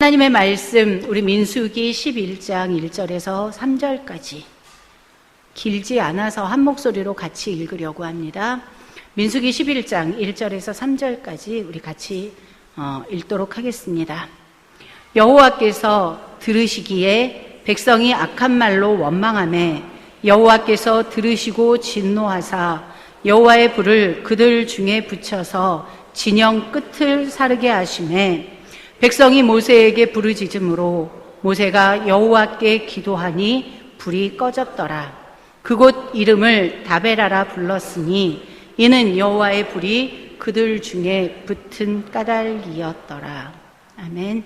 하나님의 말씀 우리 민수기 11장 1절에서 3절까지 길지 않아서 한 목소리로 같이 읽으려고 합니다. 민수기 11장 1절에서 3절까지 우리 같이 어, 읽도록 하겠습니다. 여호와께서 들으시기에 백성이 악한 말로 원망함에 여호와께서 들으시고 진노하사 여호와의 불을 그들 중에 붙여서 진영 끝을 사르게 하심에 백성이 모세에게 부르짖음으로 모세가 여호와께 기도하니 불이 꺼졌더라. 그곳 이름을 다베라라 불렀으니 이는 여호와의 불이 그들 중에 붙은 까닭이었더라. 아멘.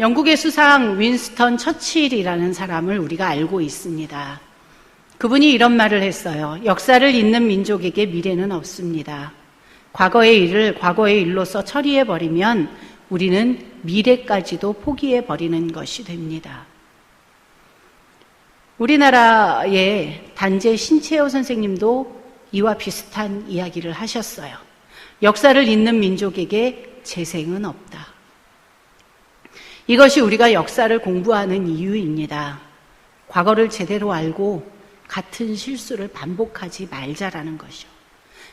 영국의 수상 윈스턴 처칠이라는 사람을 우리가 알고 있습니다. 그분이 이런 말을 했어요. 역사를 잇는 민족에게 미래는 없습니다. 과거의 일을 과거의 일로서 처리해 버리면 우리는 미래까지도 포기해 버리는 것이 됩니다. 우리나라의 단재 신채호 선생님도 이와 비슷한 이야기를 하셨어요. 역사를 잇는 민족에게 재생은 없다. 이것이 우리가 역사를 공부하는 이유입니다. 과거를 제대로 알고 같은 실수를 반복하지 말자라는 것이요.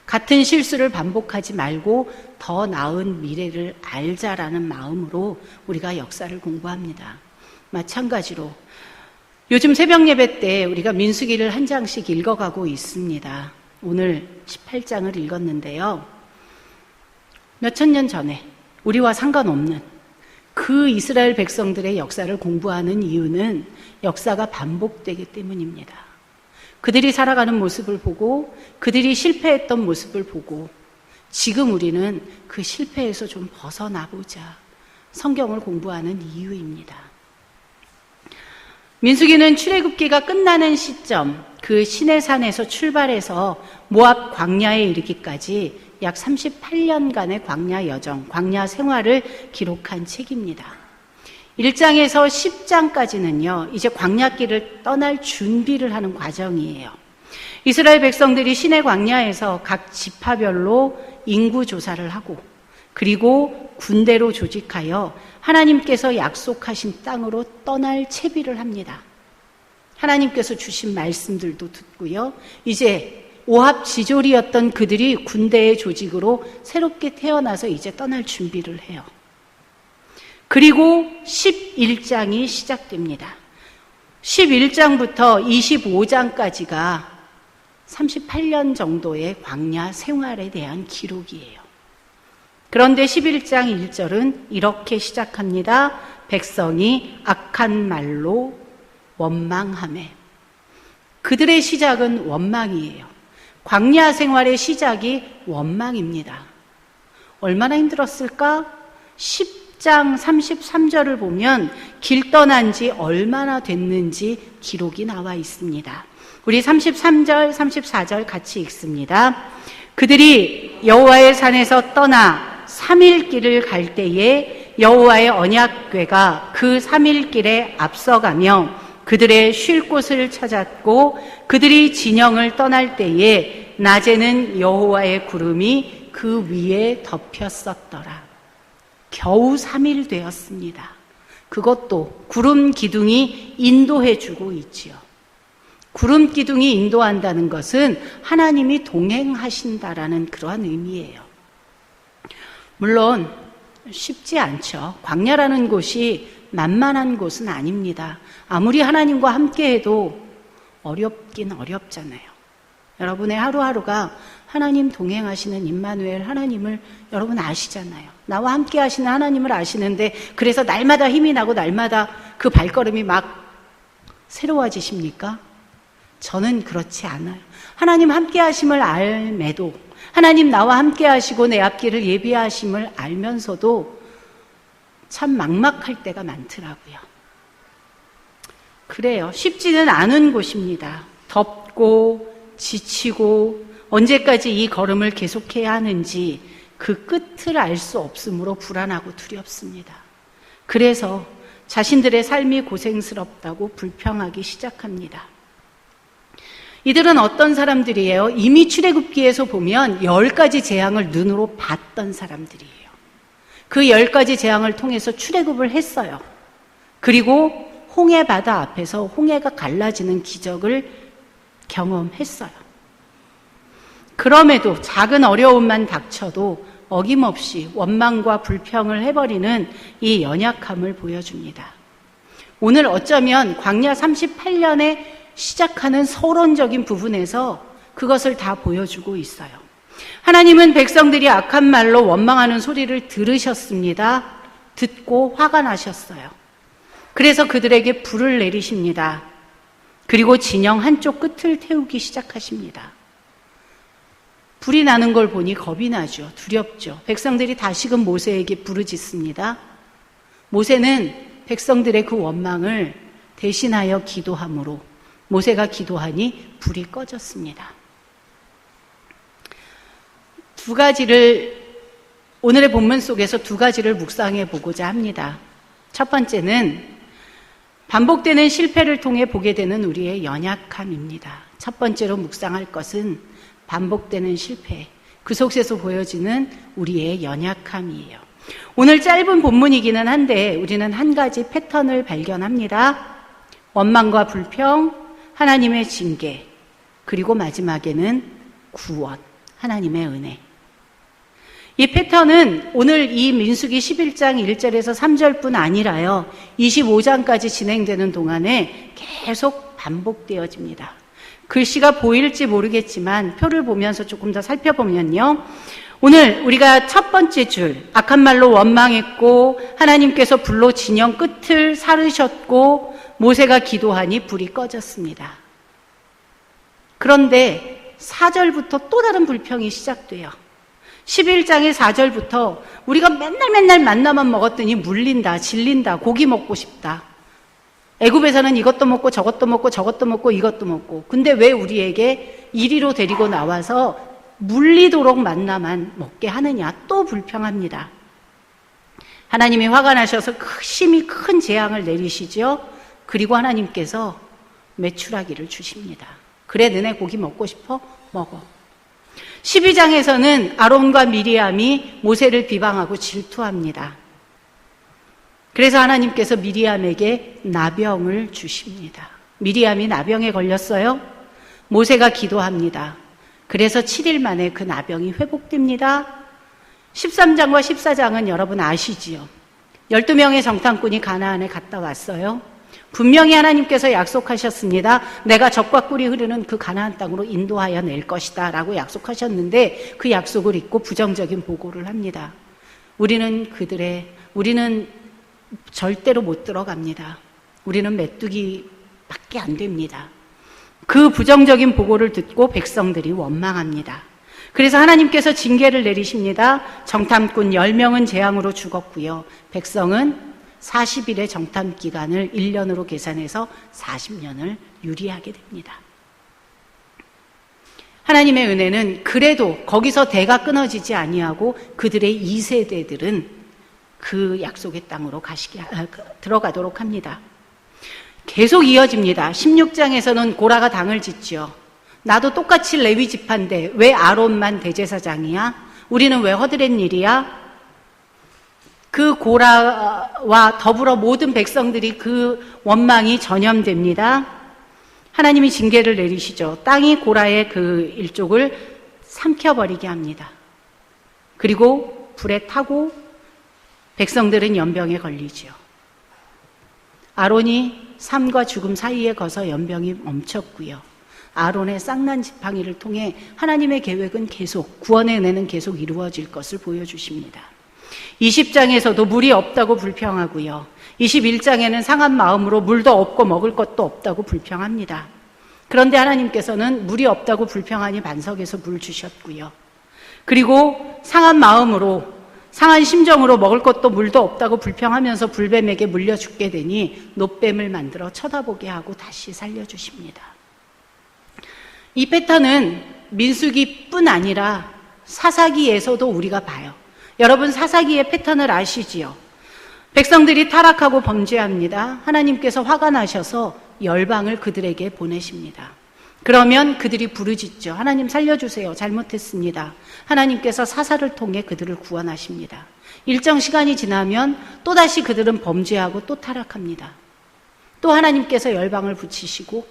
같은 실수를 반복하지 말고 더 나은 미래를 알자라는 마음으로 우리가 역사를 공부합니다. 마찬가지로 요즘 새벽 예배 때 우리가 민수기를 한 장씩 읽어가고 있습니다. 오늘 18장을 읽었는데요. 몇천 년 전에 우리와 상관없는 그 이스라엘 백성들의 역사를 공부하는 이유는 역사가 반복되기 때문입니다. 그들이 살아가는 모습을 보고 그들이 실패했던 모습을 보고 지금 우리는 그 실패에서 좀 벗어나 보자. 성경을 공부하는 이유입니다. 민수기는 출애굽기가 끝나는 시점, 그 시내산에서 출발해서 모압 광야에 이르기까지 약 38년간의 광야 여정, 광야 생활을 기록한 책입니다. 1장에서 10장까지는요, 이제 광야길을 떠날 준비를 하는 과정이에요. 이스라엘 백성들이 시내 광야에서 각 지파별로 인구 조사를 하고, 그리고 군대로 조직하여 하나님께서 약속하신 땅으로 떠날 채비를 합니다. 하나님께서 주신 말씀들도 듣고요. 이제 오합 지졸이었던 그들이 군대의 조직으로 새롭게 태어나서 이제 떠날 준비를 해요. 그리고 11장이 시작됩니다. 11장부터 25장까지가 38년 정도의 광야 생활에 대한 기록이에요. 그런데 11장 1절은 이렇게 시작합니다. 백성이 악한 말로 원망함에. 그들의 시작은 원망이에요. 광야 생활의 시작이 원망입니다. 얼마나 힘들었을까? 10 장 33절을 보면 길 떠난 지 얼마나 됐는지 기록이 나와 있습니다. 우리 33절, 34절 같이 읽습니다. 그들이 여호와의 산에서 떠나 3일 길을 갈 때에 여호와의 언약궤가 그 3일 길에 앞서가며 그들의 쉴 곳을 찾았고 그들이 진영을 떠날 때에 낮에는 여호와의 구름이 그 위에 덮였었더라. 겨우 3일 되었습니다. 그것도 구름 기둥이 인도해 주고 있지요. 구름 기둥이 인도한다는 것은 하나님이 동행하신다라는 그러한 의미예요. 물론 쉽지 않죠. 광야라는 곳이 만만한 곳은 아닙니다. 아무리 하나님과 함께 해도 어렵긴 어렵잖아요. 여러분의 하루하루가 하나님 동행하시는 임마누엘 하나님을 여러분 아시잖아요. 나와 함께 하시는 하나님을 아시는데 그래서 날마다 힘이 나고 날마다 그 발걸음이 막 새로워지십니까? 저는 그렇지 않아요. 하나님 함께 하심을 알매도 하나님 나와 함께 하시고 내 앞길을 예비하심을 알면서도 참 막막할 때가 많더라고요. 그래요. 쉽지는 않은 곳입니다. 덥고 지치고 언제까지 이 걸음을 계속해야 하는지 그 끝을 알 수 없으므로 불안하고 두렵습니다. 그래서 자신들의 삶이 고생스럽다고 불평하기 시작합니다. 이들은 어떤 사람들이에요? 이미 출애굽기에서 보면 열 가지 재앙을 눈으로 봤던 사람들이에요. 그 열 가지 재앙을 통해서 출애굽을 했어요. 그리고 홍해 바다 앞에서 홍해가 갈라지는 기적을 경험했어요. 그럼에도 작은 어려움만 닥쳐도 어김없이 원망과 불평을 해버리는 이 연약함을 보여줍니다. 오늘 어쩌면 광야 38년에 시작하는 서론적인 부분에서 그것을 다 보여주고 있어요. 하나님은 백성들이 악한 말로 원망하는 소리를 들으셨습니다. 듣고 화가 나셨어요. 그래서 그들에게 불을 내리십니다. 그리고 진영 한쪽 끝을 태우기 시작하십니다. 불이 나는 걸 보니 겁이 나죠. 두렵죠. 백성들이 다시금 모세에게 부르짖습니다. 모세는 백성들의 그 원망을 대신하여 기도함으로 모세가 기도하니 불이 꺼졌습니다. 두 가지를 오늘의 본문 속에서 두 가지를 묵상해 보고자 합니다. 첫 번째는 반복되는 실패를 통해 보게 되는 우리의 연약함입니다. 첫 번째로 묵상할 것은 반복되는 실패, 그 속에서 보여지는 우리의 연약함이에요. 오늘 짧은 본문이기는 한데 우리는 한 가지 패턴을 발견합니다. 원망과 불평, 하나님의 징계, 그리고 마지막에는 구원, 하나님의 은혜. 이 패턴은 오늘 이 민수기 11장 1절에서 3절뿐 아니라요. 25장까지 진행되는 동안에 계속 반복되어집니다. 글씨가 보일지 모르겠지만 표를 보면서 조금 더 살펴보면요. 오늘 우리가 첫 번째 줄, 악한 말로 원망했고, 하나님께서 불로 진영 끝을 사르셨고, 모세가 기도하니 불이 꺼졌습니다. 그런데 4절부터 또 다른 불평이 시작돼요. 11장의 4절부터 우리가 맨날 맨날 만나만 먹었더니 물린다, 질린다, 고기 먹고 싶다. 애굽에서는 이것도 먹고 저것도 먹고 저것도 먹고 이것도 먹고. 근데 왜 우리에게 이리로 데리고 나와서 물리도록 만나만 먹게 하느냐? 또 불평합니다. 하나님이 화가 나셔서 심히 큰 재앙을 내리시죠. 그리고 하나님께서 매출하기를 주십니다. 그래, 너네 고기 먹고 싶어? 먹어. 12장에서는 아론과 미리암이 모세를 비방하고 질투합니다. 그래서 하나님께서 미리암에게 나병을 주십니다. 미리암이 나병에 걸렸어요. 모세가 기도합니다. 그래서 7일 만에 그 나병이 회복됩니다. 13장과 14장은 여러분 아시지요? 12명의 정탐꾼이 가나안에 갔다 왔어요. 분명히 하나님께서 약속하셨습니다. 내가 적과 꿀이 흐르는 그 가나안 땅으로 인도하여 낼 것이다. 라고 약속하셨는데 그 약속을 잊고 부정적인 보고를 합니다. 우리는 그들의, 우리는 절대로 못 들어갑니다. 우리는 메뚜기 밖에 안 됩니다. 그 부정적인 보고를 듣고 백성들이 원망합니다. 그래서 하나님께서 징계를 내리십니다. 정탐꾼 10명은 재앙으로 죽었고요. 백성은 40일의 정탐 기간을 1년으로 계산해서 40년을 유리하게 됩니다. 하나님의 은혜는 그래도 거기서 대가 끊어지지 아니하고 그들의 2세대들은 그 약속의 땅으로 가시게 아, 그, 들어가도록 합니다. 계속 이어집니다. 16장에서는 고라가 당을 짓죠. 나도 똑같이 레위 지파인데 왜 아론만 대제사장이야? 우리는 왜 허드렛 일이야? 그 고라와 더불어 모든 백성들이 그 원망이 전염됩니다. 하나님이 징계를 내리시죠. 땅이 고라의 그 일족을 삼켜버리게 합니다. 그리고 불에 타고 백성들은 연병에 걸리죠. 아론이 삶과 죽음 사이에 거서 연병이 멈췄고요. 아론의 쌍난 지팡이를 통해 하나님의 계획은 계속 구원의 은혜는 계속 이루어질 것을 보여주십니다. 20장에서도 물이 없다고 불평하고요. 21장에는 상한 마음으로 물도 없고 먹을 것도 없다고 불평합니다. 그런데 하나님께서는 물이 없다고 불평하니 반석에서 물 주셨고요. 그리고 상한 마음으로 상한 심정으로 먹을 것도 물도 없다고 불평하면서 불뱀에게 물려 죽게 되니 노뱀을 만들어 쳐다보게 하고 다시 살려주십니다. 이 패턴은 민수기뿐 아니라 사사기에서도 우리가 봐요. 여러분 사사기의 패턴을 아시지요? 백성들이 타락하고 범죄합니다. 하나님께서 화가 나셔서 열방을 그들에게 보내십니다. 그러면 그들이 부르짖죠. 하나님 살려주세요. 잘못했습니다. 하나님께서 사사를 통해 그들을 구원하십니다. 일정 시간이 지나면 또다시 그들은 범죄하고 또 타락합니다. 또 하나님께서 열방을 붙이시고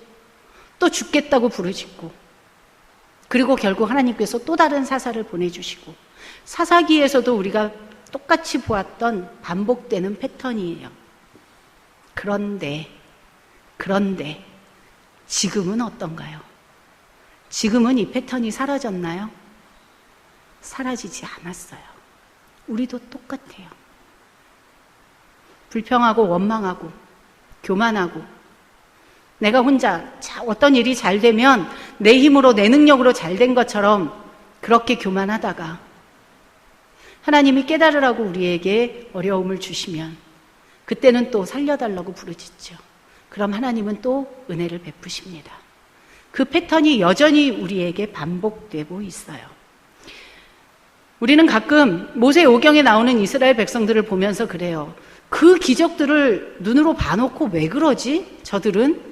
또 죽겠다고 부르짖고 그리고 결국 하나님께서 또 다른 사사를 보내주시고 사사기에서도 우리가 똑같이 보았던 반복되는 패턴이에요. 그런데, 그런데 지금은 어떤가요? 지금은 이 패턴이 사라졌나요? 사라지지 않았어요. 우리도 똑같아요. 불평하고 원망하고 교만하고 내가 혼자 어떤 일이 잘 되면 내 힘으로 내 능력으로 잘 된 것처럼 그렇게 교만하다가 하나님이 깨달으라고 우리에게 어려움을 주시면 그때는 또 살려달라고 부르짖죠. 그럼 하나님은 또 은혜를 베푸십니다. 그 패턴이 여전히 우리에게 반복되고 있어요. 우리는 가끔 모세 오경에 나오는 이스라엘 백성들을 보면서 그래요. 그 기적들을 눈으로 봐놓고 왜 그러지? 저들은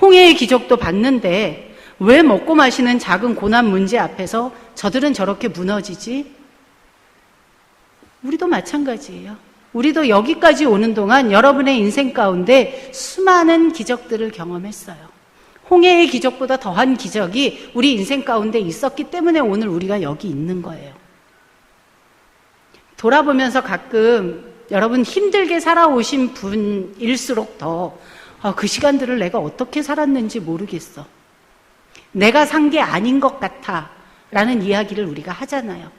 홍해의 기적도 봤는데 왜 먹고 마시는 작은 고난 문제 앞에서 저들은 저렇게 무너지지? 우리도 마찬가지예요. 우리도 여기까지 오는 동안 여러분의 인생 가운데 수많은 기적들을 경험했어요. 홍해의 기적보다 더한 기적이 우리 인생 가운데 있었기 때문에 오늘 우리가 여기 있는 거예요. 돌아보면서 가끔 여러분 힘들게 살아오신 분일수록 더그 아, 시간들을 내가 어떻게 살았는지 모르겠어. 내가 산 게 아닌 것 같아. 라는 이야기를 우리가 하잖아요.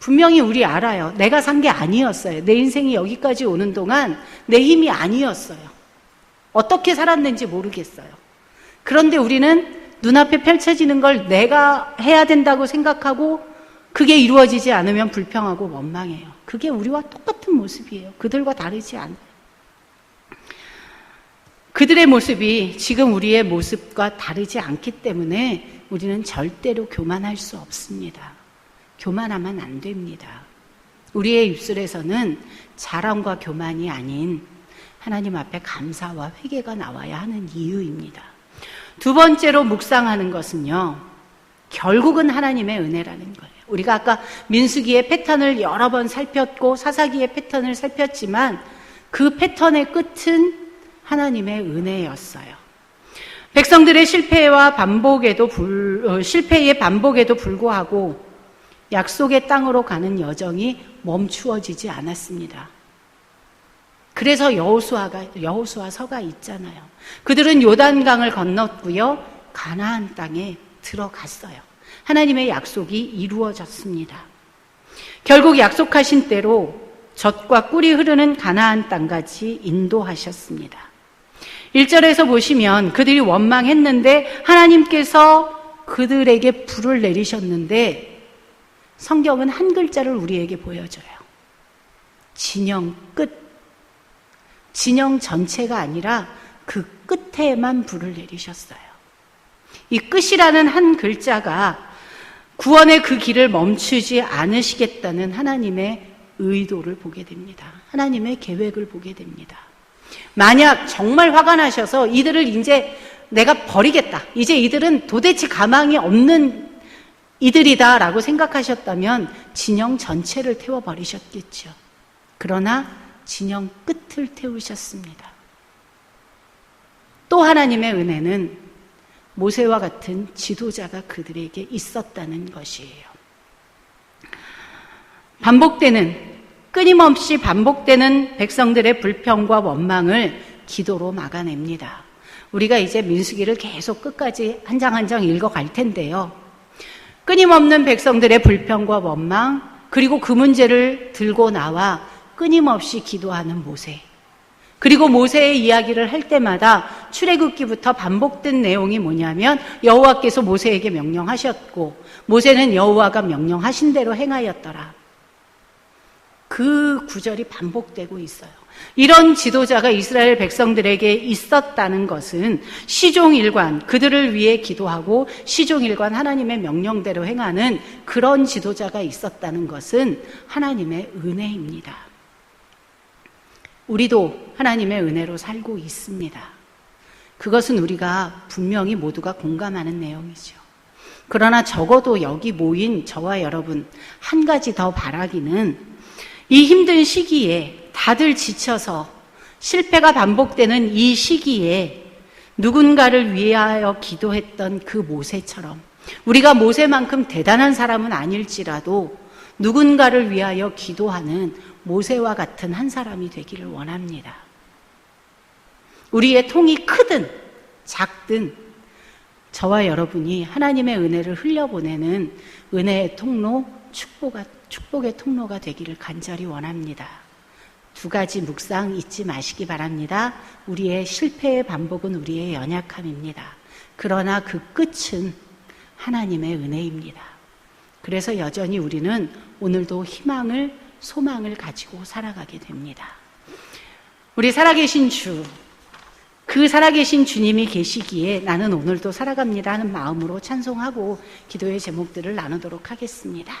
분명히 우리 알아요. 내가 산 게 아니었어요. 내 인생이 여기까지 오는 동안 내 힘이 아니었어요. 어떻게 살았는지 모르겠어요. 그런데 우리는 눈앞에 펼쳐지는 걸 내가 해야 된다고 생각하고 그게 이루어지지 않으면 불평하고 원망해요. 그게 우리와 똑같은 모습이에요. 그들과 다르지 않아요. 그들의 모습이 지금 우리의 모습과 다르지 않기 때문에 우리는 절대로 교만할 수 없습니다. 교만하면 안 됩니다. 우리의 입술에서는 자랑과 교만이 아닌 하나님 앞에 감사와 회개가 나와야 하는 이유입니다. 두 번째로 묵상하는 것은요, 결국은 하나님의 은혜라는 거예요. 우리가 아까 민수기의 패턴을 여러 번 살폈고 사사기의 패턴을 살폈지만 그 패턴의 끝은 하나님의 은혜였어요. 백성들의 실패와 반복에도 불, 어, 실패의 반복에도 불구하고 약속의 땅으로 가는 여정이 멈추어지지 않았습니다. 그래서 여호수아가 여호수아서가 있잖아요. 그들은 요단강을 건넜고요. 가나안 땅에 들어갔어요. 하나님의 약속이 이루어졌습니다. 결국 약속하신 대로 젖과 꿀이 흐르는 가나안 땅까지 인도하셨습니다. 1절에서 보시면 그들이 원망했는데 하나님께서 그들에게 불을 내리셨는데 성경은 한 글자를 우리에게 보여줘요. 진영 끝. 진영 전체가 아니라 그 끝에만 불을 내리셨어요. 이 끝이라는 한 글자가 구원의 그 길을 멈추지 않으시겠다는 하나님의 의도를 보게 됩니다. 하나님의 계획을 보게 됩니다. 만약 정말 화가 나셔서 이들을 이제 내가 버리겠다. 이제 이들은 도대체 가망이 없는 이들이다라고 생각하셨다면 진영 전체를 태워버리셨겠죠. 그러나 진영 끝을 태우셨습니다. 또 하나님의 은혜는 모세와 같은 지도자가 그들에게 있었다는 것이에요. 반복되는, 끊임없이 반복되는 백성들의 불평과 원망을 기도로 막아냅니다. 우리가 이제 민수기를 계속 끝까지 한 장 한 장 읽어갈 텐데요. 끊임없는 백성들의 불평과 원망, 그리고 그 문제를 들고 나와 끊임없이 기도하는 모세. 그리고 모세의 이야기를 할 때마다 출애굽기부터 반복된 내용이 뭐냐면 여호와께서 모세에게 명령하셨고 모세는 여호와가 명령하신 대로 행하였더라. 그 구절이 반복되고 있어요. 이런 지도자가 이스라엘 백성들에게 있었다는 것은 시종일관, 그들을 위해 기도하고 시종일관 하나님의 명령대로 행하는 그런 지도자가 있었다는 것은 하나님의 은혜입니다. 우리도 하나님의 은혜로 살고 있습니다. 그것은 우리가 분명히 모두가 공감하는 내용이죠. 그러나 적어도 여기 모인 저와 여러분 한 가지 더 바라기는 이 힘든 시기에 다들 지쳐서 실패가 반복되는 이 시기에 누군가를 위하여 기도했던 그 모세처럼 우리가 모세만큼 대단한 사람은 아닐지라도 누군가를 위하여 기도하는 모세와 같은 한 사람이 되기를 원합니다. 우리의 통이 크든 작든 저와 여러분이 하나님의 은혜를 흘려보내는 은혜의 통로, 축복의, 축복의 통로가 되기를 간절히 원합니다. 두 가지 묵상 잊지 마시기 바랍니다. 우리의 실패의 반복은 우리의 연약함입니다. 그러나 그 끝은 하나님의 은혜입니다. 그래서 여전히 우리는 오늘도 희망을, 소망을 가지고 살아가게 됩니다. 우리 살아계신 주, 그 살아계신 주님이 계시기에 나는 오늘도 살아갑니다 하는 마음으로 찬송하고 기도의 제목들을 나누도록 하겠습니다.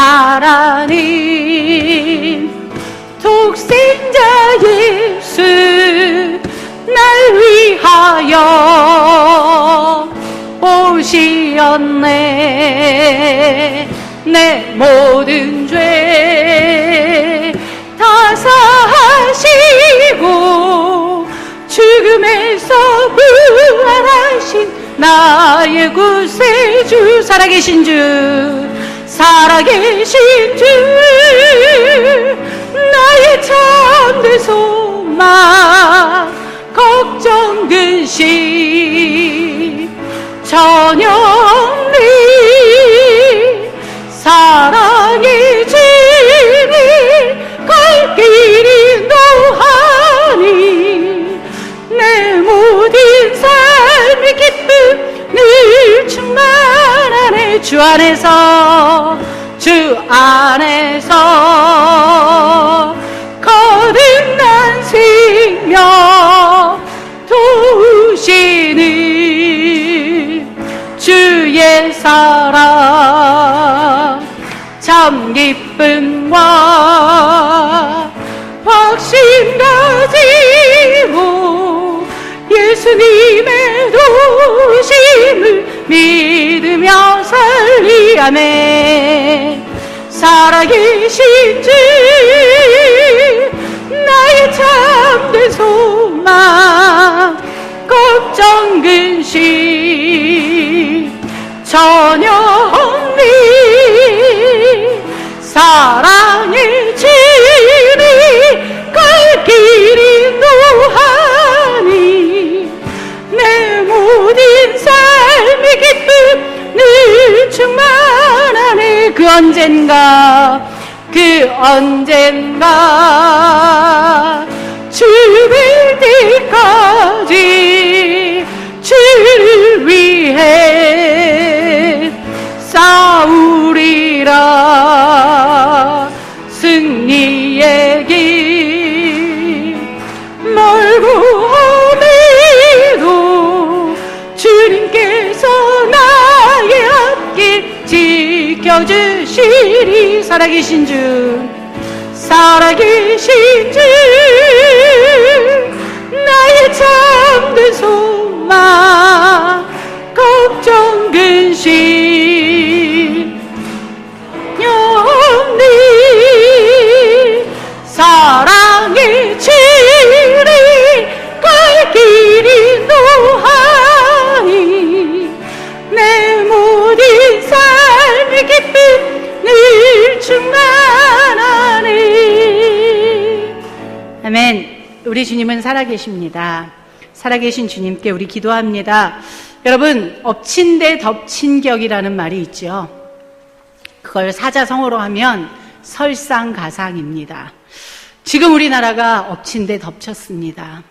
하나님 독생자 예수 날 위하여 오시었네. 내 모든 죄 다 사하시고 죽음에서 부활하신 나의 구세주. 살아계신 주 살아계신 주 나의 참된 소망 걱정 근심 전영리 주 안에서 주 안에서 거듭난 생명 도우시는 주의 사랑. 참 기쁨과 확신 가지고 예수님의 도심을 믿으며 살 리아네 살아계신 주 나의 참된 소망 걱정 근심 전 언젠가 그 언젠가 죽을 지켜주시리 살아계신 주 아멘 우리 주님은 살아계십니다 살아계신 주님께 우리 기도합니다 여러분 엎친 데 덮친 격이라는 말이 있죠 그걸 사자성어로 하면 설상가상입니다. 지금 우리나라가 엎친 데 덮쳤습니다.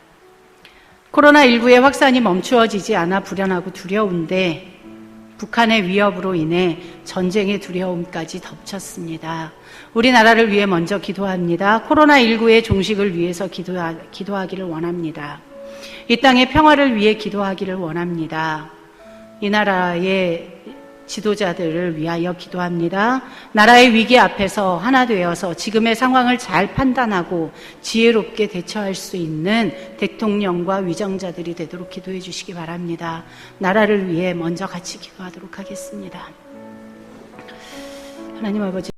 코로나19의 확산이 멈추어지지 않아 불안하고 두려운데 북한의 위협으로 인해 전쟁의 두려움까지 덮쳤습니다. 우리나라를 위해 먼저 기도합니다. 코로나19의 종식을 위해서 기도하, 기도하기를 원합니다. 이 땅의 평화를 위해 기도하기를 원합니다. 이 나라의 지도자들을 위하여 기도합니다. 나라의 위기 앞에서 하나 되어서 지금의 상황을 잘 판단하고 지혜롭게 대처할 수 있는 대통령과 위정자들이 되도록 기도해 주시기 바랍니다. 나라를 위해 먼저 같이 기도하도록 하겠습니다. 하나님 아버지